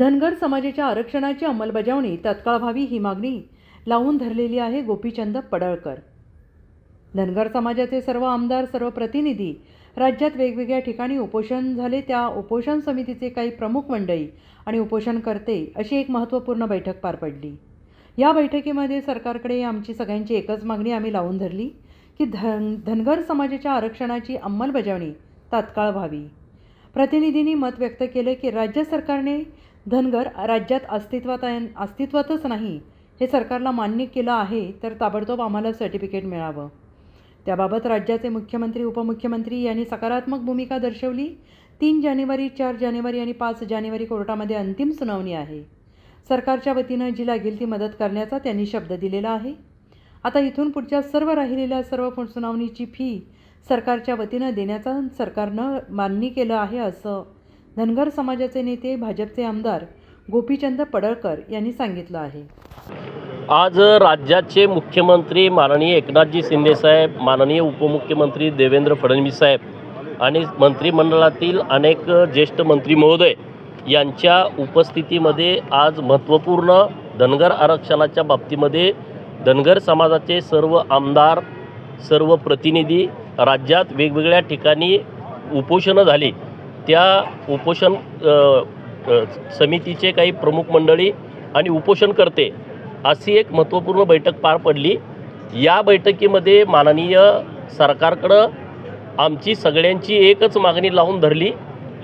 धनगर समाजाच्या आरक्षणाची अंमलबजावणी तत्काळ व्हावी ही मागणी लावून धरलेली आहे गोपीचंद पडळकर. धनगर समाजाचे सर्व आमदार सर्व प्रतिनिधी राज्यात वेगवेगळ्या ठिकाणी उपोषण झाले त्या उपोषण समितीचे काही प्रमुख मंडळी आणि उपोषणकर्ते अशी एक महत्त्वपूर्ण बैठक पार पडली. या बैठकीमध्ये सरकारकडे आमची सगळ्यांची एकच मागणी आम्ही लावून धरली की धन धनगर समाजाच्या आरक्षणाची अंमलबजावणी तात्काळ व्हावी. प्रतिनिधींनी मत व्यक्त केले की राज्य सरकारने धनगर राज्यात अस्तित्वात आहे अस्तित्वातच नाही हे सरकारला मान्य केलं आहे तर ताबडतोब आम्हाला सर्टिफिकेट मिळावं. त्याबाबत राज्याचे मुख्यमंत्री उपमुख्यमंत्री यांनी सकारात्मक भूमिका दर्शवली. तीन जानेवारी चार जानेवारी आणि पाच जानेवारी कोर्टामध्ये अंतिम सुनावणी आहे. सरकारच्या वतीनं जी लागेल ती मदत करण्याचा त्यांनी शब्द दिलेला आहे. आता इथून पुढच्या सर्व राहिलेल्या सर्व सुनावणीची फी सरकारच्या वतीनं देण्याचा सरकारनं मान्य केलं आहे असं धनगर समाजाचे नेते भाजपचे आमदार गोपीचंद पडळकर यांनी सांगितलं आहे. आज राज्याचे मुख्यमंत्री माननीय एकनाथजी शिंदेसाहेब माननीय उपमुख्यमंत्री देवेंद्र फडणवीस साहेब आणि मंत्रिमंडळातील अनेक ज्येष्ठ मंत्री महोदय यांच्या उपस्थितीमध्ये आज महत्त्वपूर्ण धनगर आरक्षणाच्या बाबतीमध्ये धनगर समाजाचे सर्व आमदार सर्व प्रतिनिधी राज्यात वेगवेगळ्या ठिकाणी उपोषणं झाली. त्या उपोषण समितीचे काही प्रमुख मंडळी आणि उपोषणकर्ते अशी एक महत्त्वपूर्ण बैठक पार पडली. या बैठकीमध्ये माननीय सरकारकडं आमची सगळ्यांची एकच मागणी लावून धरली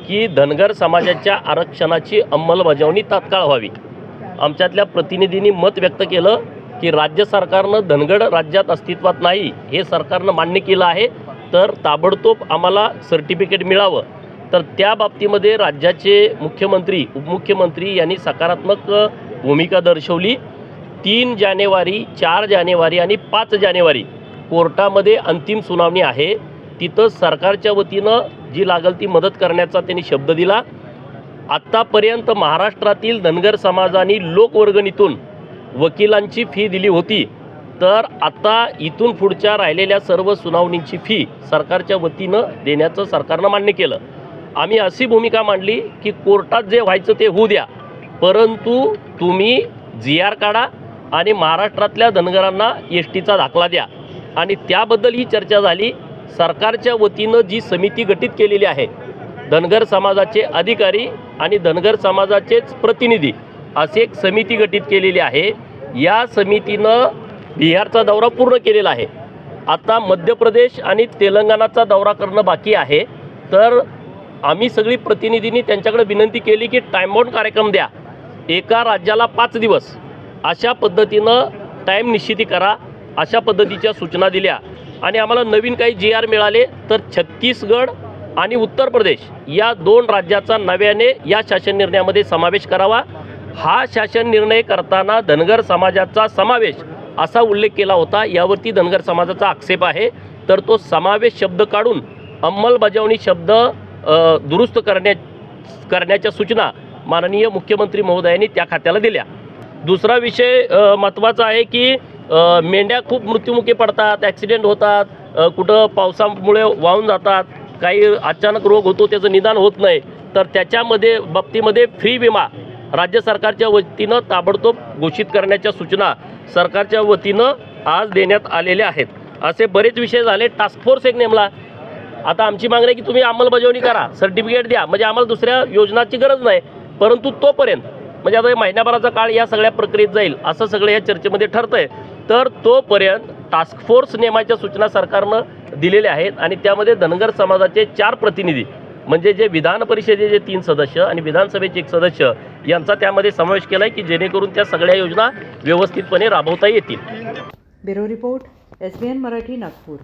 की धनगर समाजाच्या आरक्षणाची अंमलबजावणी तात्काळ व्हावी. आमच्यातल्या प्रतिनिधींनी मत व्यक्त केलं की राज्य सरकारनं धनगड राज्यात अस्तित्वात नाही हे सरकारनं मान्य केलं आहे तर ताबडतोब आम्हाला सर्टिफिकेट मिळावं. तर त्या बाबतीमध्ये राज्याचे मुख्यमंत्री उपमुख्यमंत्री यांनी सकारात्मक भूमिका दर्शवली. तीन जानेवारी चार जानेवारी आणि पाच जानेवारी कोर्टामध्ये अंतिम सुनावणी आहे. तिथं सरकारच्या वतीनं जी लागल ती मदत करण्याचा त्यांनी शब्द दिला. आत्तापर्यंत महाराष्ट्रातील धनगर समाजाने लोकवर्गणीतून वकिलांची फी दिली होती. तर आता इथून पुढच्या राहिलेल्या सर्व सुनावणींची फी सरकारच्या वतीनं देण्याचं सरकारनं मान्य केलं. आम्ही अशी भूमिका मांडली की कोर्टात जे व्हायचं ते होऊ द्या. परंतु तुम्ही जी आर काढा आणि महाराष्ट्रातल्या धनगरांना एस टीचा दाखला द्या. आणि त्याबद्दल ही चर्चा झाली. सरकारच्या वतीनं जी समिती गठीत केलेली आहे धनगर समाजाचे अधिकारी आणि धनगर समाजाचेच प्रतिनिधी अशी एक समिती गठीत केलेली आहे. या समितीनं बिहारचा दौरा पूर्ण केलेला आहे. आता मध्य प्रदेश आणि तेलंगणाचा दौरा करणं बाकी आहे. तर आम्ही सगळी प्रतिनिधींनी त्यांच्याकडे विनंती केली की टाईमबाउंड कार्यक्रम द्या. एका राज्याला पाच दिवस. अशा पद्धतीनं टाईम निश्चिती करा. अशा पद्धतीच्या सूचना दिल्या. आणि आम्हाला नवीन काही जी आर मिळाले तर छत्तीसगड आणि उत्तर प्रदेश या दोन राज्याचा नव्याने या शासन निर्णयामध्ये समावेश करावा. हा शासन निर्णय करताना धनगर समाजाचा समावेश असा उल्लेख केला होता. यावरती धनगर समाजाचा आक्षेप आहे. तर तो समावेश शब्द काढून अंमलबजावणी शब्द दुरुस्त करण्या करण्याच्या सूचना माननीय मुख्यमंत्री महोदयांनी त्या खात्याला दिल्या. दुसरा विषय महत्त्वाचा आहे की मेंढ्या खूप मृत्युमुखी पडतात ॲक्सिडेंट होतात कुठं पावसामुळे वाहून जातात काही अचानक रोग होतो त्याचं निदान होत नाही तर त्याच्यामध्ये बाबतीमध्ये फ्री विमा राज्य सरकारच्या वतीनं ताबडतोब घोषित करण्याच्या सूचना सरकारच्या वतीनं आज देण्यात आलेल्या आहेत. असे बरेच विषय झाले. टास्क फोर्स एक नेमला. आता आमची मागणी आहे की तुम्ही अंमलबजावणी करा सर्टिफिकेट द्या. म्हणजे आम्हाला दुसऱ्या योजनाची गरज नाही परंतु तोपर्यंत म्हणजे आता महिन्याभराचा काळ या सगळ्या प्रक्रियेत जाईल असं सगळं या चर्चेमध्ये ठरतंय. तर तोपर्यंत टास्क फोर्स नेमाच्या सूचना सरकारनं दिलेल्या आहेत आणि त्यामध्ये धनगर समाजाचे चार प्रतिनिधी म्हणजे जे विधान परिषदेचे तीन सदस्य आणि विधानसभेचे एक सदस्य यांचा त्यामध्ये समावेश केला आहे की जेणेकरून त्या सगळ्या योजना व्यवस्थितपणे राबवता येतील. Bureau report S B N Marathi Nagpur.